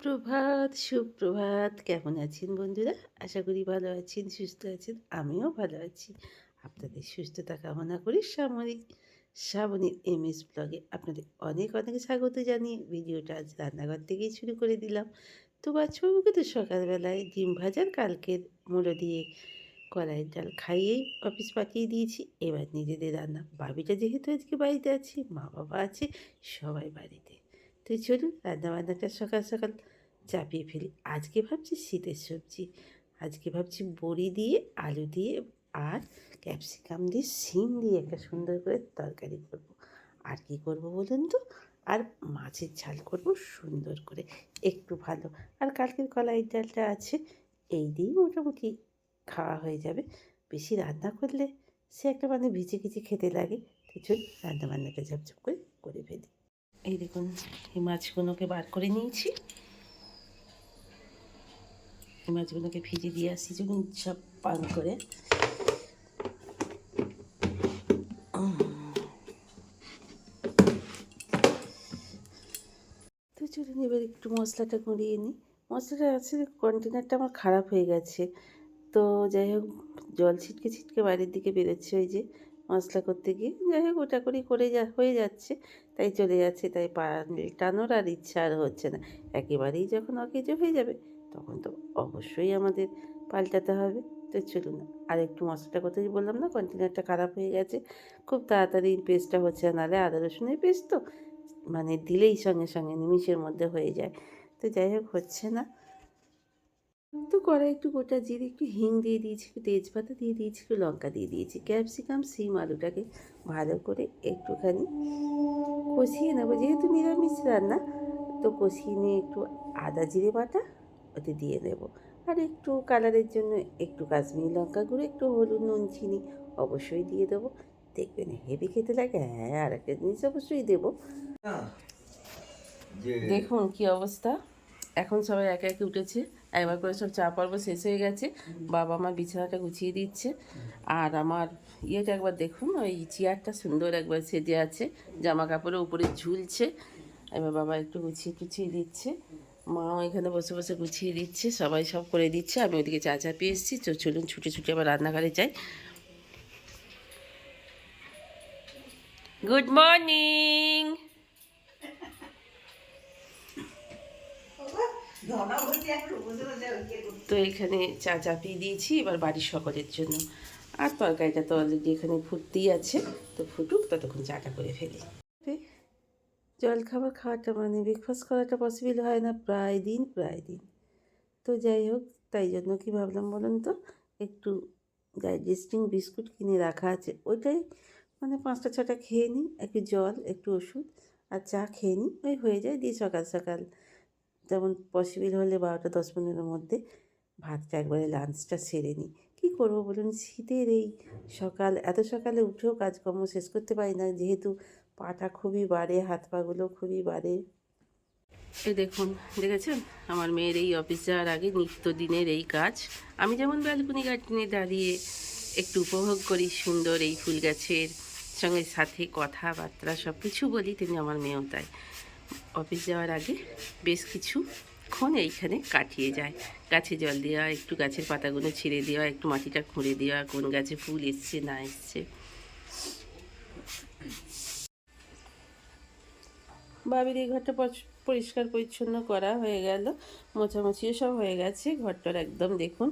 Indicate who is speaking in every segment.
Speaker 1: সুপ্রভাত সুপ্রভাত। কেমন আছেন বন্ধুরা? আশা করি ভালো আছেন, সুস্থ আছেন, আমিও ভালো আছি। আপনাদের সুস্থতা কামনা করি সামরিক শ্রাবণীর এম এস ব্লগে আপনাদের অনেক অনেক স্বাগত জানিয়ে ভিডিওটা আজ রান্নাঘর থেকেই শুরু করে দিলাম। তো বাচ্চাবাবুকে তো সকালবেলায় ডিম ভাজার কালকের মুলো দিয়ে কড়াইয়ের ডাল খাইয়েই অফিস পাঠিয়ে দিয়েছি। এবার নিজেদের রান্না। বাবিটা যেহেতু আজকে বাড়িতে আছে মা বাবা আছে, সবাই বাড়িতে। তো চলুন, রান্নাবান্নাটা সকাল সকাল চাপিয়ে ফেলি। আজকে ভাবছি শীতের সবজি। আজকে ভাবছি বড়ি দিয়ে, আলু দিয়ে আর ক্যাপসিকাম দিয়ে শিম দিয়ে একটা সুন্দর করে তরকারি করব। আর কি করব বলুন তো? আর মাছের ঝাল করব সুন্দর করে। একটু ভালো। আর কালকের কলাই ডালটা আছে, এই দিয়েই মোটামুটি খাওয়া হয়ে যাবে। বেশি রান্না করলে সে একটা মানে ভিজে ভিজে খেতে লাগে। চল রান্না বান্নাটা ঝপঝপ করে করে ফেলি। এই দেখুন, এই মাছগুলোকে বার করে নিয়েছি। এই মাছগুলোকে ভিজে দিয়ে আসি, যখন সব পান করে। তো চলুন এবার একটু মশলাটা গুঁড়িয়ে নিই। মশলাটা আছে কন্টেনারটা আমার খারাপ হয়ে গেছে। তো যাই হোক, জল ছিটকে ছিটকে বাইরের দিকে বেরোচ্ছে ওই যে মশলা করতে গিয়ে। যাই হোক, ওটা করেই, করে যা, হয়ে যাচ্ছে। তাই চলে যাচ্ছে, তাই পাল্টানোর আর ইচ্ছা আর হচ্ছে না। একেবারেই যখন অকেজো হয়ে যাবে তখন তো অবশ্যই আমাদের পাল্টাতে হবে। তো চলুন আর একটু মশলাটা কোথায় বললাম না, কন্টেনারটা খারাপ হয়ে গেছে। খুব তাড়াতাড়ি পেস্টটা হচ্ছে, নাহলে আদা, রসুনের পেস্ট তো মানে দিলেই সঙ্গে সঙ্গে নিমিষের মধ্যে হয়ে যায়। তো যাই হোক, হচ্ছে না। তো কড়াই একটু গোটা জিরে, একটু হিং দিয়ে দিয়েছি, একটু তেজপাতা দিয়ে দিয়েছি, একটু লঙ্কা দিয়ে দিয়েছি, ক্যাপসিকাম, সিম আলুটাকে ভালো করে একটুখানি কষিয়ে নেব। যেহেতু নিরামিষ রান্না, তো কষিয়ে নিয়ে একটু আদা জিরে বাটা ওতে দিয়ে দেবো। আর একটু কালারের জন্য একটু কাশ্মীরি লঙ্কা গুঁড়ো একটু হলুদ নুন চিনি অবশ্যই দিয়ে দেবো। দেখবেন হেভি খেতে লাগে হ্যাঁ আর একটা জিনিস অবশ্যই দেবো। দেখুন কি অবস্থা। এখন সবাই একে একে উঠেছে একবার করে সব চা পর্ব শেষ হয়ে গেছে। বাবা আমার বিছানাটা গুছিয়ে দিচ্ছে। আর আমার ইয়েটা একবার দেখুন ওই চেয়ারটা সুন্দর একবার সেজে আছে জামা কাপড়ের উপরে ঝুলছে। এবার বাবা একটু গুছিয়ে টুছিয়ে দিচ্ছে। মাও এখানে বসে বসে গুছিয়ে দিচ্ছে, সবাই সব করে দিচ্ছে, আমি ওদিকে চা চা পেয়ে এসেছি, তো চলুন ছুটে ছুটে আবার রান্নাঘরে যাই। গুড মর্নিং তো এখানে চা চাপিয়ে দিয়েছি, এবার বাড়ির সকলের জন্য। আর তরকারিটা তো অলরেডি এখানে ফুটতেই আছে, তো ফুটুক, ততক্ষণ চাটা করে ফেলি। জল খাবার খাওয়াটা মানে ব্রেকফাস্ট করাটা পসিবল হয় না, প্রায় দিন প্রায় দিন। তো যাই হোক, তাই জন্য কি ভাবলাম বলুন তো, একটু ডাইজেস্টিং বিস্কুট কিনে রাখা আছে। ওইটাই মানে পাঁচটা, ছটা খেয়ে নিই, একটু জল, একটু ওষুধ আর চা খেয়ে নিই। ওই হয়ে যায়, দিয়ে সকাল সকাল যেমন পসিবল হলে বারোটা, দশ পনেরোর মধ্যে ভাতটা একবারে লাঞ্চটা সেরে নিই। কী করব বলুন, শীতের এই সকাল, এত সকালে উঠেও কাজকর্ম শেষ করতে পারি না। যেহেতু পাটা খুবই বাড়ে, হাত পাগুলো খুবই বাড়ে। এই দেখুন, দেখেছেন? আমার মেয়ের এই অফিস যাওয়ার আগে নিত্যদিনের এই কাজ। আমি যেমন ব্যালকনি গার্ডেনে দাঁড়িয়ে একটু উপভোগ করি, সুন্দর এই ফুল গাছের সঙ্গে সাথে কথাবার্তা সব কিছু বলি তেমনি আমার মেয়েও তাই। অফিস যাওয়ার আগে বেশ কিছু ক্ষণ এইখানে কাটিয়ে যায়। গাছে জল দেওয়া, একটু গাছের পাতাগুলো ছিঁড়ে দেওয়া, একটু মাটিটা খুঁড়ে দেওয়া, কোন গাছে ফুল এসছে, না এসছে। বাবির এই ঘরটা পরিষ্কার পরিচ্ছন্ন করা হয়ে গেল। মোছামুছিও সব হয়ে গেছে। ঘরটার একদম দেখুন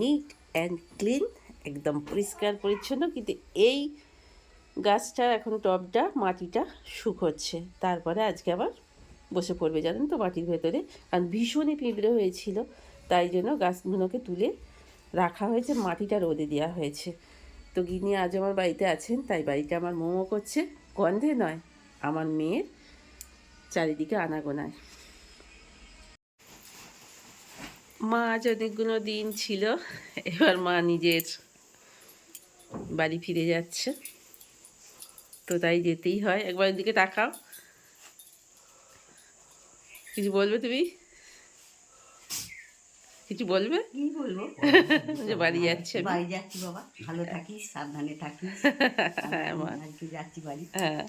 Speaker 1: নিট অ্যান্ড ক্লিন একদম পরিষ্কার পরিচ্ছন্ন। কিন্তু এই গাছটার এখন টবটা মাটিটা শুকোচ্ছে। তারপরে আজকে আবার বসে পড়বে, জানেন তো, মাটির ভেতরে। কারণ ভীষণই পিঁপড়ে হয়েছিল। তাই জন্য গাছগুলোকে তুলে রাখা হয়েছে, মাটিটা রোদে দেওয়া হয়েছে। তো গিনি আজ আমার বাড়িতে আছেন, তাই বাড়িটা আমার মোমো করছে। গন্ধে নয়, আমার মেয়ের চারিদিকে আনাগোনায়। মা আজ অনেকগুলো দিন ছিল এবার মা নিজের বাড়ি ফিরে যাচ্ছে। তো তাই যেতেই হয়। একবার দিকে তাকাও। কিছু বলবে তুমি? কিছু বলবে?
Speaker 2: কি বলব?
Speaker 1: যে বাড়ি যাচ্ছে।
Speaker 2: বাড়ি যাচ্ছি বাবা। ভালো থাকিস সাবধানে থাকিস।
Speaker 1: হ্যাঁ,
Speaker 2: যাচ্ছি বাড়ি।
Speaker 1: হ্যাঁ।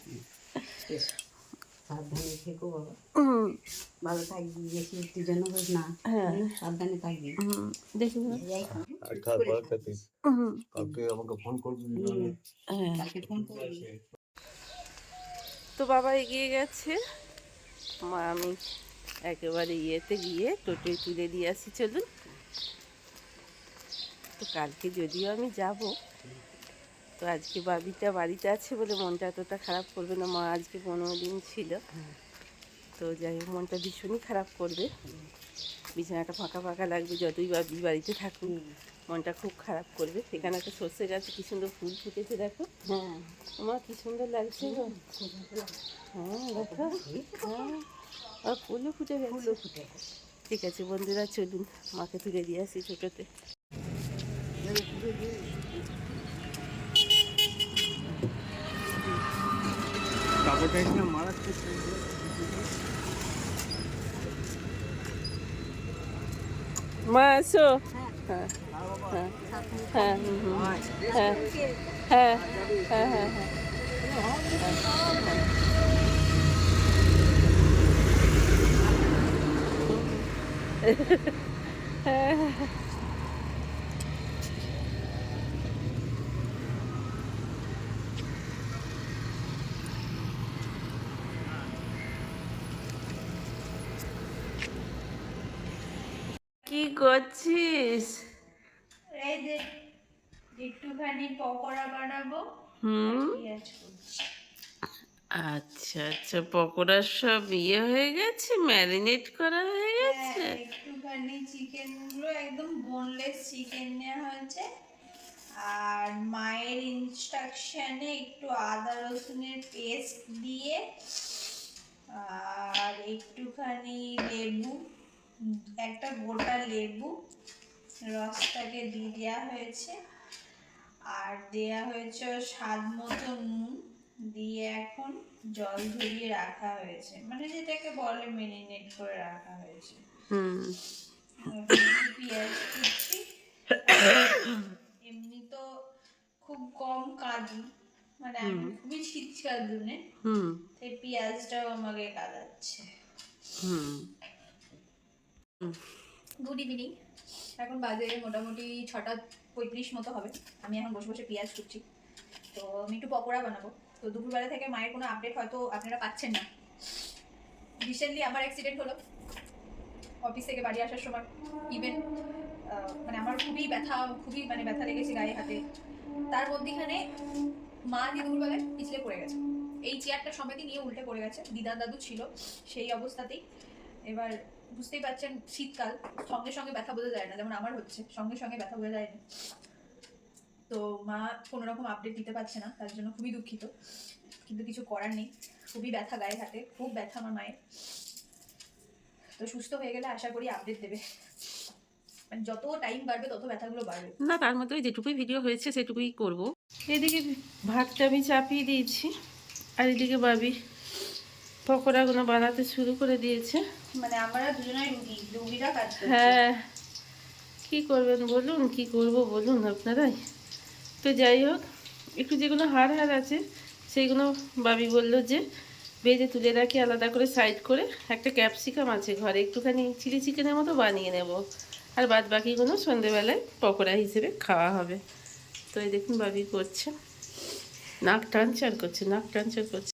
Speaker 2: সাবধানে থেকো বাবা। ভালো থাকবি বেশি উত্তেজনা হোস না।
Speaker 1: হ্যাঁ।
Speaker 2: সাবধানে থাকবি।
Speaker 3: কালকে আমাকে ফোন করবি
Speaker 1: হ্যাঁ।
Speaker 2: কালকে ফোন করবি।
Speaker 1: তো বাবা এগিয়ে গেছে। মা আমি একেবারে ইয়েতে গিয়ে টোটোয় তুলে দিয়ে আসি। চলুন। তো কালকে যদিও আমি যাব তো আজকে বাবিটা বাড়িতে আছে বলে মনটা এতটা খারাপ করবে না মা আজকে পনেরো দিন ছিল। তো যাই হোক মনটা ভীষণই খারাপ করবে। বিছানাটা ফাঁকা ফাঁকা লাগবে যতই বাবি বাড়িতে থাকুক মনটা খুব খারাপ করবে। সেখানে একটা সর্ষে গাছে কি সুন্দর ফুল ফুটেছে দেখো।
Speaker 2: হ্যাঁ।
Speaker 1: আমার কি সুন্দর লাগছে। হ্যাঁ দেখো। হ্যাঁ। আর ফুলও ফুটে গেছে।
Speaker 2: ফুটে
Speaker 1: ঠিক আছে বন্ধুরা চলুন মাকে তুলে দিয়ে আসি ছোটোতে।
Speaker 3: কাপড়টা এখানে মারাত্মক
Speaker 1: মা আসো হ্যাঁ হ্যাঁ হ্যাঁ হুম, হুম। হ্যাঁ হ্যাঁ হ্যাঁ হ্যাঁ হ্যাঁ কি করছিস?
Speaker 4: এই যে একটুখানি পকোড়া বানাবো।
Speaker 1: হুম। আচ্ছা আচ্ছা পকোড়ার সব ইয়ে হয়ে গেছে? ম্যারিনেট করা হয়ে গেছে?
Speaker 4: হ্যাঁ, একটুখানি চিকেনগুলো একদম বোনলেস চিকেন নেওয়া হয়েছে। আর মায়ের ইনস্ট্রাকশনে একটু আদা রসুনের পেস্ট দিয়ে আর একটুখানি লেবু। একটা গোটা লেবু রসটাকে দিয়ে দেওয়া হয়েছে। আর দেয়া হয়েছে স্বাদ মতো নুন দিয়ে এখন জল ঝরিয়ে রাখা হয়েছে। মানে যেটাকে বলে মেরিনেট করে রাখা হয়েছে।
Speaker 1: হুম।
Speaker 4: পেঁয়াজ কুচি। এমনি তো খুব কম কাজু। মানে আমি খুবই ছিচকাদুনে
Speaker 1: হুম।
Speaker 4: সেই পেঁয়াজটাও আমাকে কাদাচ্ছে।
Speaker 1: হুম।
Speaker 4: গুড ইভিনিং এখন বাজে মোটামুটি ছটা পঁয়ত্রিশ মতো হবে। আমি এখন বসে বসে পেঁয়াজ কুচি তো আমি একটু পকোড়া বানাবো। তো দুপুরবেলা থেকে মায়ের কোনো আপডেট হয়তো আপনারা পাচ্ছেন না। রিসেন্টলি আমার অ্যাক্সিডেন্ট হলো। অফিস থেকে বাড়ি আসার সময়। ইভেন মানে আমার খুবই ব্যথা, খুবই মানে ব্যথা লেগেছে গায়ে, হাতে। তার মধ্যেখানে মা দিয়ে দুপুরবেলায় পিছলে পড়ে গেছে। এই চেয়ারটা সমেতই নিয়ে উল্টে পড়ে গেছে। দিদা দাদু ছিল সেই অবস্থাতেই। এবার বুঝতেই পারছেন শীতকাল সঙ্গে সঙ্গে ব্যথা বোঝা যায় না যেমন আমার হচ্ছে সঙ্গে সঙ্গে ব্যথা বোঝা যায় না। তো মা কোনো রকম আপডেট দিতে পারছে না তার জন্য খুবই দুঃখিত কিন্তু কিছু করার নেই খুবই ব্যথা গায়ে হাতে খুব ব্যথা আমার মায়ের। তো সুস্থ হয়ে গেলে আশা করি আপডেট দেবে। মানে যত টাইম বাড়বে তত ব্যথাগুলো বাড়বে।
Speaker 1: না তার মধ্যে ওই যেটুকুই ভিডিও হয়েছে সেটুকুই করব। এদিকে ভাতটা আমি চাপিয়ে দিয়েছি আর এদিকে বাবি পকোড়াগুলো বানাতে শুরু করে দিয়েছে।
Speaker 4: মানে আমরা দুজনের রুগী রুগীরা কাজ
Speaker 1: হ্যাঁ। কি করবেন বলুন? কি করব বলুন আপনারাই? তো যাই হোক একটু যেগুলো হাড় হাড় আছে সেইগুলো বাবি বলল যে ভেজে তুলে রাখি আলাদা করে সাইড করে। একটা ক্যাপসিকাম আছে ঘরে একটুখানি চিলি চিকেনের মতো বানিয়ে নেব। আর বাদ বাকিগুলো সন্ধেবেলায় পকোড়া হিসেবে খাওয়া হবে। তো এই দেখুন বাবি করছে। নাক টানচার করছে নাক টানচার করছে।